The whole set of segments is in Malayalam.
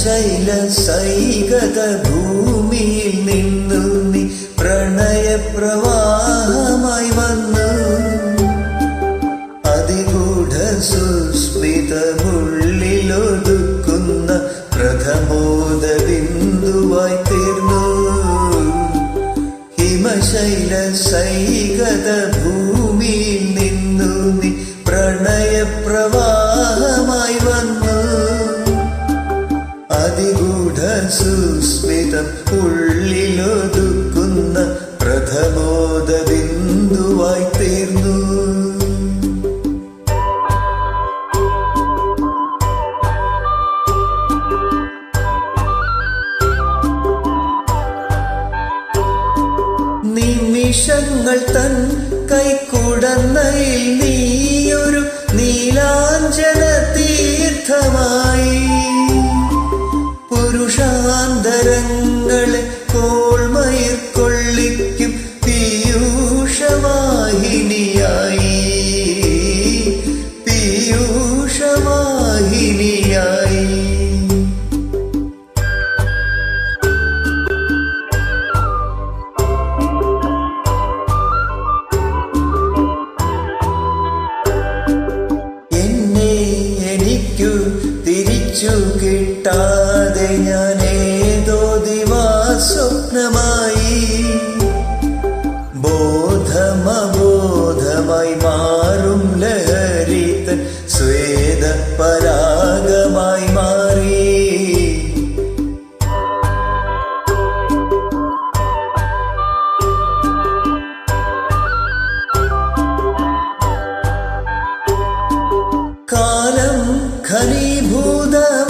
ഹിമശൈല സൈകത ഭൂമിയിൽ നിന്നു നീ പ്രണയപ്രവാഹമായി വന്നു. അതിഗൂഢ സുസ്മിതമുള്ളിലൊതുക്കുന്ന പ്രഥമോദ ബിന്ദുവായി തീർന്നു. ഹിമശൈല സൈകത ഭൂമിയിൽ സുസ്മിതം ഉള്ളിലൊതുക്കുന്ന പ്രഥമോദ ബിന്ദുവായി തീർന്നു. നിമിഷങ്ങൾ തൻ കൈക്കുടന്നയിൽ പുരുഷാന്തരങ്ങളെ കോൾമയിർ കൊള്ളിക്കും പീയൂഷവാഹിനിയായി. പീയൂഷവാഹിനിയായി. എന്നെ എനിക്കു തിരിച്ചു കിട്ടാതെ ഞാൻ ഏതോ ദിവാസ്വപ്നമായി. ബോധമബോധമായി മാറും ലഹരിതൻ സ്വേദ പരാഗമായി മാറി. കാലം ഘനീഭൂതമായി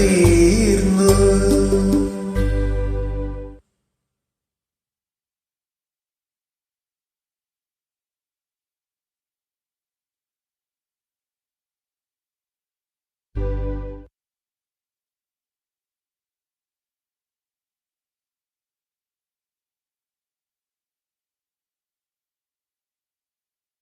തീർന്നു പ്രഥമോദ ബിന്ദുവായി തീർന്നു